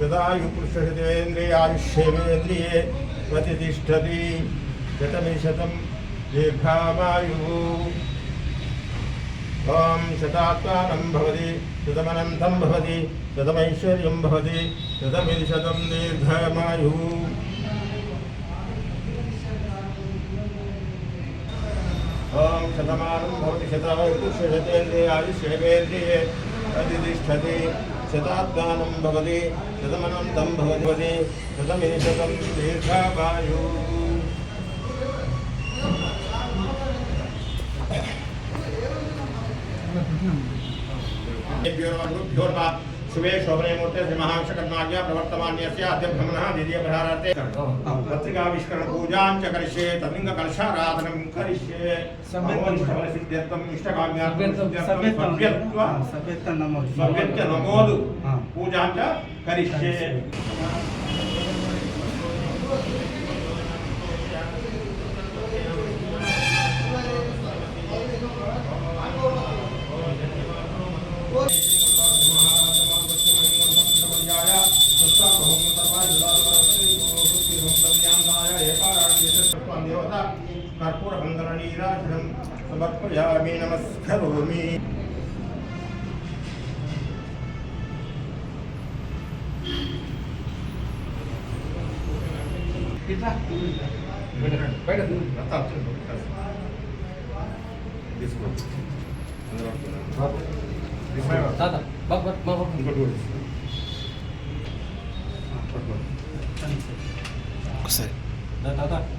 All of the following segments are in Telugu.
ददायुपुरुषहृदेन्द्रियायुष्येवेन्द्रिये प्रतिष्ठति शतमिशतं दीर्घावायुः ॐ शतात्मानं भवति, शतमनन्तं भवति, शतमैश्वर्यं भवति शतमिशतं दीर्घमायुः। ॐ शतमानं भवति शतायुपुरुषशतेन्द्रियायुष्येवेन्द्रिये प्रतिष्ठति शताद्गानं भवति शतमनन्तं भवति शतमेशतं दीर्घावायु Thank. शुभे शोभने मूर्ते श्री महाविश्वकर्माज्ञा प्रवर्तमान्यस्य अद्य भ्रमणः द्वितीय प्रहारार्थे पत्रिकाविष्करण पूजां च करिष्ये तलिङ्ग कलशाराधनं करिष्ये सिद्ध्यर्थम् इष्टकाम्यार्थं सभ्यत्य नमोदु पूजां च करिष्ये। कर्पूरबन्धननीराजनं समर्पयामि नमस्करोमि తాత బాబు బాబు ఇంకోటి ఒకసారి తాత పట్టుకోండి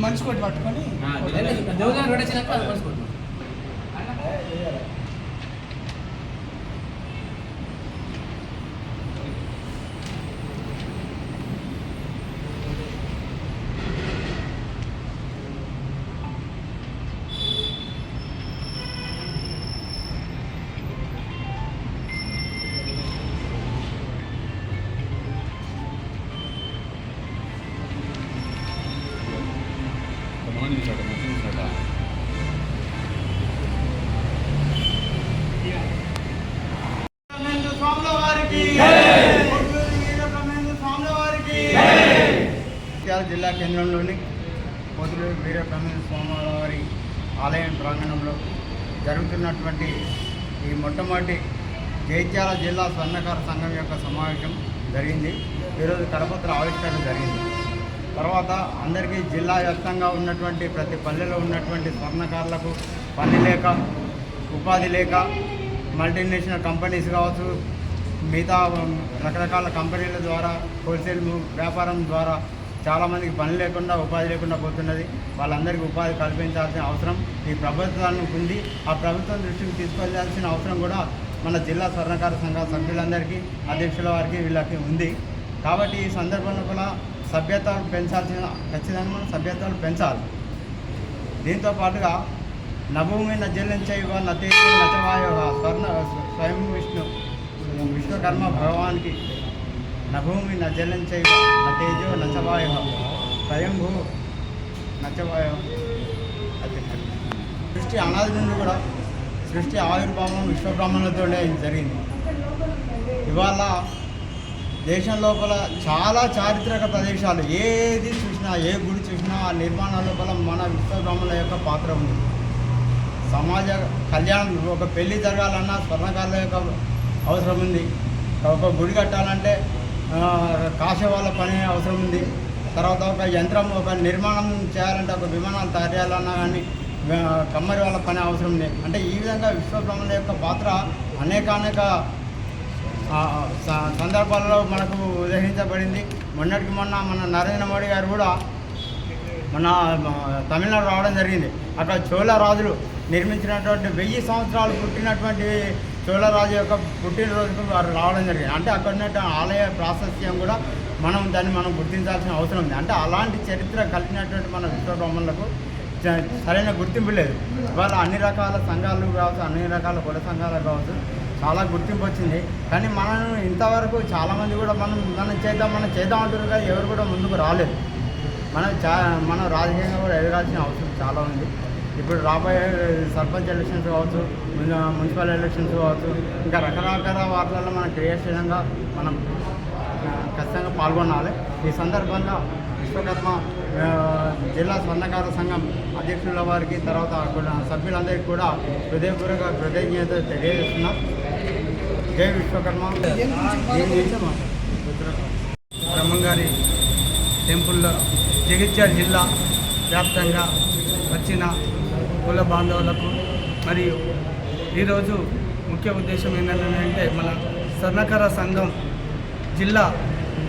మనిషి కొట్టి పట్టుకొని జగిత్యాల జిల్లా కేంద్రంలోని పొదులు వీరబ్రహ్మ స్వామివారి ఆలయం ప్రాంగణంలో జరుగుతున్నటువంటి ఈ మొట్టమొదటి జైత్యాల జిల్లా స్వర్ణకార సంఘం యొక్క సమావేశం జరిగింది. ఈరోజు కరపత్ర ఆవిష్కరణ జరిగింది. తర్వాత అందరికీ జిల్లా వ్యాప్తంగా ఉన్నటువంటి ప్రతి పల్లెలో ఉన్నటువంటి స్వర్ణకారులకు పని లేక ఉపాధి లేక మల్టీనేషనల్ కంపెనీస్ కావచ్చు మిగతా రకరకాల కంపెనీల ద్వారా హోల్సేల్ వ్యాపారం ద్వారా చాలామందికి పని లేకుండా ఉపాధి లేకుండా పోతున్నది. వాళ్ళందరికీ ఉపాధి కల్పించాల్సిన అవసరం. ఈ ప్రభుత్వానికి ఉంది. ఆ ప్రభుత్వం దృష్టికి తీసుకెళ్ళాల్సిన అవసరం కూడా మన జిల్లా స్వర్ణకార సంఘ సభ్యులందరికీ అధ్యక్షుల వారికి వీళ్ళకి ఉంది. కాబట్టి ఈ సందర్భంలో కూడా సభ్యత్వాలు పెంచాల్సిన ఖచ్చితంగా మనం సభ్యత్వాలు పెంచాలి. దీంతో పాటుగా నభూమి నజలించైవ నతీ నచవాయు స్వర్ణ స్వయం విష్ణు విశ్వకర్మ భగవానికి నభూమి నజలించైవ నతేజో నచవాయ స్వయంభూ నచవాయ సృష్టి అనాది నుండి కూడా సృష్టి ఆవిర్భావం విశ్వబ్రహ్మణులతోనే జరిగింది. ఇవాళ దేశం లోపల చాలా చారిత్రక ప్రదేశాలు ఏది చూసినా ఏ గుడి చూసినా ఆ నిర్మాణం లోపల మన విశ్వబ్రహ్మణుల యొక్క పాత్ర ఉంది. సమాజ కళ్యాణం ఒక పెళ్ళి జరగాలన్నా స్వర్ణకారుల యొక్క అవసరం ఉంది. ఒక గుడి కట్టాలంటే ఆ, వాళ్ళ పని అవసరం ఉంది. తర్వాత ఒక యంత్రం ఒక నిర్మాణం చేయాలంటే ఒక విమానాలు తయారు చేయాలన్నా కానీ కమ్మరి వాళ్ళ పని అవసరం ఉంది. అంటే ఈ విధంగా విశ్వబ్రహ్మణుల యొక్క పాత్ర అనేక అనేక స- సందర్భాల్లో మనకు ఉదహరించబడింది మొన్నటికి మొన్న మన నరేంద్ర మోడీ గారు కూడా మన తమిళనాడు రావడం జరిగింది. అక్కడ చోళ రాజులు నిర్మించినటువంటి వెయ్యి సంవత్సరాలు పుట్టినటువంటి చోళరాజు యొక్క పుట్టినరోజుకు వారు రావడం జరిగింది. అంటే అక్కడ ఆలయ ప్రాశస్యం కూడా మనం దాన్ని మనం గుర్తించాల్సిన అవసరం ఉంది. అంటే అలాంటి చరిత్ర కలిగినటువంటి మన విశ్వబ్రహ్మణులకు సరైన గుర్తింపు లేదు. ఇవాళ అన్ని రకాల సంఘాలు కావచ్చు అన్ని రకాల కుల సంఘాలు కావచ్చు చాలా గుర్తింపు వచ్చింది. కానీ మనం ఇంతవరకు చాలామంది కూడా మనం మనం చేద్దాం మనం చేద్దాం అంటున్నారు కానీ ఎవరు కూడా ముందుకు రాలేదు. మనం చా మనం రాజకీయంగా కూడా ఎదగాల్సిన అవసరం చాలా ఉంది. ఇప్పుడు రాబోయే సర్పంచ్ ఎలక్షన్స్ కావచ్చు మున్సిపల్ ఎలక్షన్స్ కావచ్చు ఇంకా రకరకాల వాటిలలో మనం క్రియాశీలంగా మనం ఖచ్చితంగా పాల్గొనాలి. ఈ సందర్భంగా విశ్వకర్మ జిల్లా స్వర్ణకార సంఘం అధ్యక్షుల వారికి తర్వాత సభ్యులందరికీ కూడా హృదయపూర్వక కృతజ్ఞత తెలియజేస్తున్నాం. జై విశ్వకర్మ. బ్రహ్మంగారి టెంపుల్లో జగిత్యాల జిల్లా వ్యాప్తంగా వచ్చిన కుల బాంధవులకు మరియు ఈరోజు ముఖ్య ఉద్దేశం ఏంటంటే మన స్వర్ణకర సంఘం జిల్లా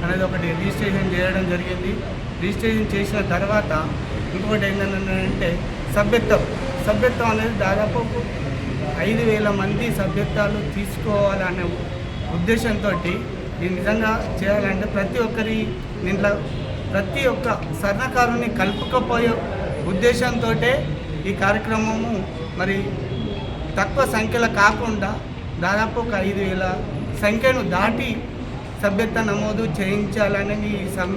అనేది ఒకటి రిజిస్ట్రేషన్ చేయడం జరిగింది. రిజిస్ట్రేషన్ చేసిన తర్వాత ఇంకొకటి ఏంటంటే సభ్యత్వం. సభ్యత్వం అనేది దాదాపు ఐదు వేల మంది సభ్యత్వాలు తీసుకోవాలనే ఉద్దేశంతో ఇది నిజంగా చేయాలంటే ప్రతి ఒక్కరి దీంట్లో ప్రతి ఒక్క సర్ణకారుని కలుపుకపోయే ఉద్దేశంతో ఈ కార్యక్రమము మరి తక్కువ సంఖ్యలో కాకుండా దాదాపు ఒక ఐదు వేల సంఖ్యను దాటి సభ్యత్వ నమోదు చేయించాలని ఈ సం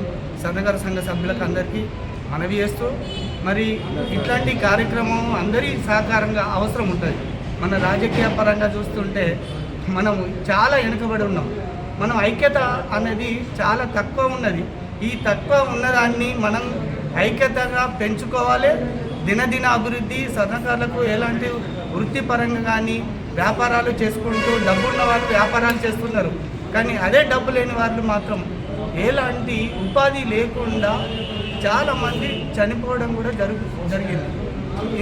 సంఘ సభ్యులకు అందరికీ మనవి చేస్తూ మరి ఇట్లాంటి కార్యక్రమం అందరి సహకారంగా అవసరం ఉంటుంది. మన రాజకీయ పరంగా చూస్తుంటే మనం చాలా వెనుకబడి ఉన్నాం. మనం ఐక్యత అనేది చాలా తక్కువ ఉన్నది. ఈ తక్కువ ఉన్నదాన్ని మనం ఐక్యతగా పెంచుకోవాలి దినదిన అభివృద్ధి సన్నకారులకు ఎలాంటి వృత్తిపరంగా కానీ వ్యాపారాలు చేసుకుంటూ డబ్బున్న వాళ్ళు వ్యాపారాలు చేస్తున్నారు. కానీ అదే డబ్బు లేని వాళ్ళు మాత్రం ఎలాంటి ఉపాధి లేకుండా చాలామంది చనిపోవడం కూడా జరుగు జరిగింది.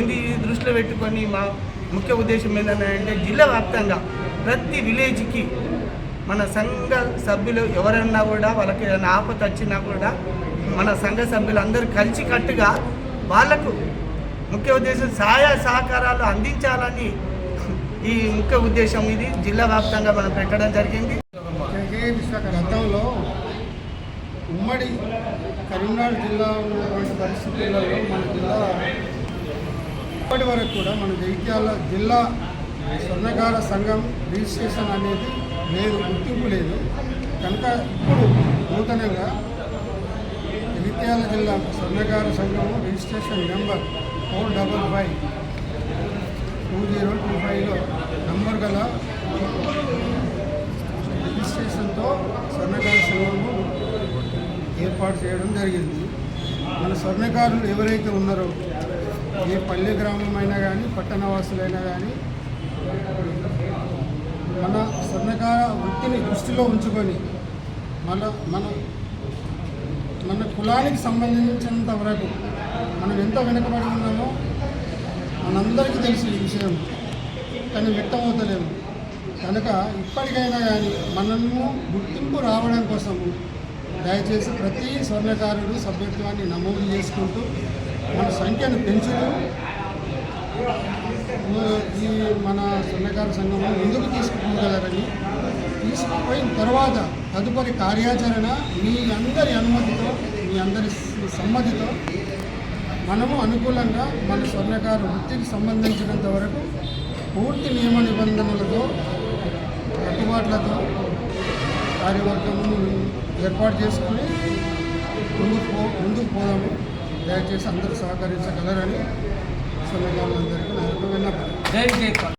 ఇది దృష్టిలో పెట్టుకొని మా ముఖ్య ఉద్దేశం ఏంటంటే జిల్లా వ్యాప్తంగా ప్రతి విలేజ్కి మన సంఘ సభ్యులు ఎవరన్నా కూడా వాళ్ళకి ఏదైనా ఆపత వచ్చినా కూడా మన సంఘ సభ్యులు అందరూ కలిసికట్టుగా వాళ్ళకు ముఖ్య ఉద్దేశం సహాయ సహకారాలు అందించాలని ఈ ముఖ్య ఉద్దేశం ఇది. జిల్లా వ్యాప్తంగా మనం పెట్టడం జరిగింది. గతంలో ఉమ్మడి కరీంనగర్ జిల్లా ఉన్నటువంటి పరిస్థితులలో మన జిల్లా ఇప్పటి వరకు కూడా మన జగిత్యాల జిల్లా స్వర్ణకార సంఘం రిజిస్ట్రేషన్ అనేది లేదు గుర్తింపు లేదు. కనుక ఇప్పుడు నూతనంగా జగిత్యాల జిల్లా స్వర్ణకార సంఘం registration number four double five two zero two ఫైవ్లో నంబర్ గల రిజిస్ట్రేషన్తో స్వర్ణకార సంఘము ఏర్పాటు చేయడం జరిగింది. మన స్వర్ణకారులు ఎవరైతే ఉన్నారో ఏ పల్లె గ్రామం అయినా కానీ పట్టణవాసులైనా కానీ మన స్వర్ణకార వృత్తిని దృష్టిలో ఉంచుకొని మన మన మన కులానికి సంబంధించినంత వరకు మనం ఎంత వెనుకబడి ఉన్నామో మనందరికీ తెలిసి ఈ విషయం. కానీ వ్యక్తమవుతలేము కనుక ఇప్పటికైనా కానీ మనము గుర్తింపు రావడం కోసము దయచేసి ప్రతి స్వర్ణకారుడు సభ్యత్వాన్ని నమోదు చేసుకుంటూ మన సంఖ్యను పెంచుతూ ఈ మన స్వర్ణకారు సంఘం ముందుకు తీసుకుపోగలరని తీసుకుపోయిన తర్వాత తదుపరి కార్యాచరణ మీ అందరి అనుమతితో మీ అందరి సమ్మతితో మనము అనుకూలంగా మన స్వర్ణకారు వృత్తికి సంబంధించినంత వరకు పూర్తి నియమ నిబంధనలతో కట్టుబాట్లతో కార్యవర్గము ఏర్పాటు చేసుకుని ముందుకు పో ముందుకు పోదాము. దయచేసి అందరూ సహకరించగలరని స్వర్ణకారులందరికీ నా యొక్క విన్నపం.